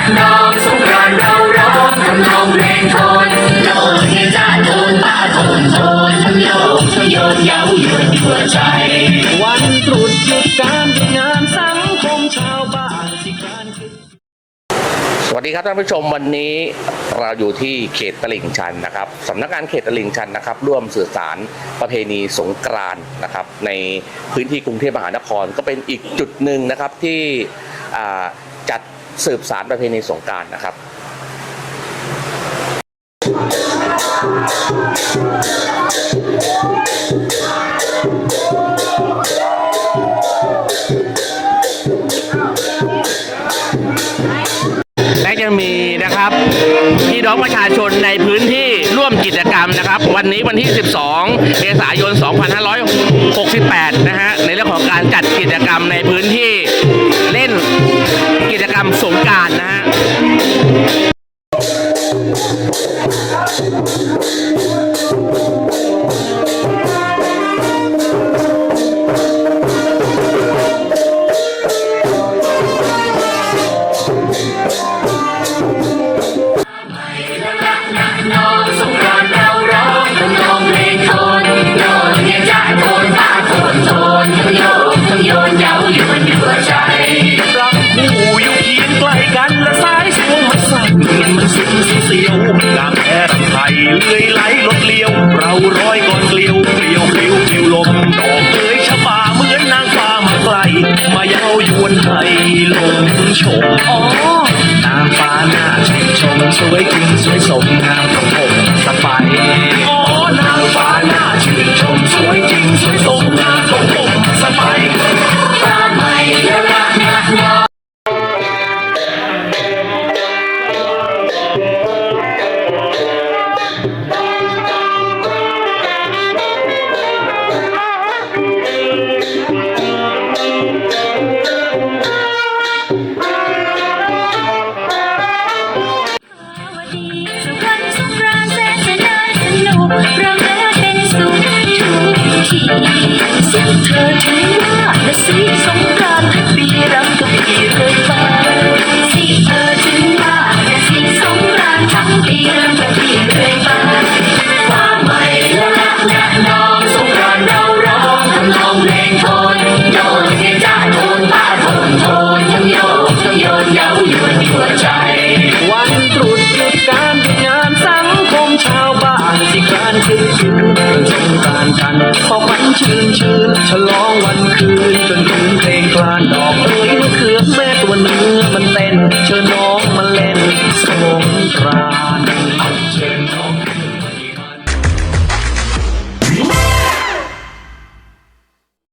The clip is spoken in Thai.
สวัสสวัสดีครับท่านผู้ชมวันนี้เราอยู่ที่เขตตลิ่งชันนะครับสำนักงานเขตตลิ่งชันนะครับ ร่วมสื่อสารประเพณีสงกรานนะครับ ในพื้นที่กรุงเทพมหานครก็เป็นอีกจุดหนึ่งนะครับที่จัด สืบสารประเพณีสงการนะครับและยังมีนะครับพี่น้องประชาชนในพื้นที่ร่วมกิจกรรมนะครับ วันนี้วันที่ 12 เมษายน 2568 รมสงการนะฮะโยนเย้าโทนป้าโทนโทนทั้งโยกทั้งโยนเย้ายวนยั่วใจ เสียวงามแท้ไทยเลื่อยไหลลดเลี้ยว เราร้อยก่อนเกลียวเกลียวเกลียวเกลียวลมดอกเอ้ยชะบาเหมือนนางฟ้ามาไกล มาเย้ายวนให้หลงชมอ๋อนางฟ้าหน้าชื่นชมสวยจริงสวยสมงามของผมสบายอ๋อนางฟ้าหน้าชื่นชมสวยจริงสวยสมงาม สงการกันพอฝันชื่นชื่นฉลองวันคืนจนถึงเพลงคลานดอก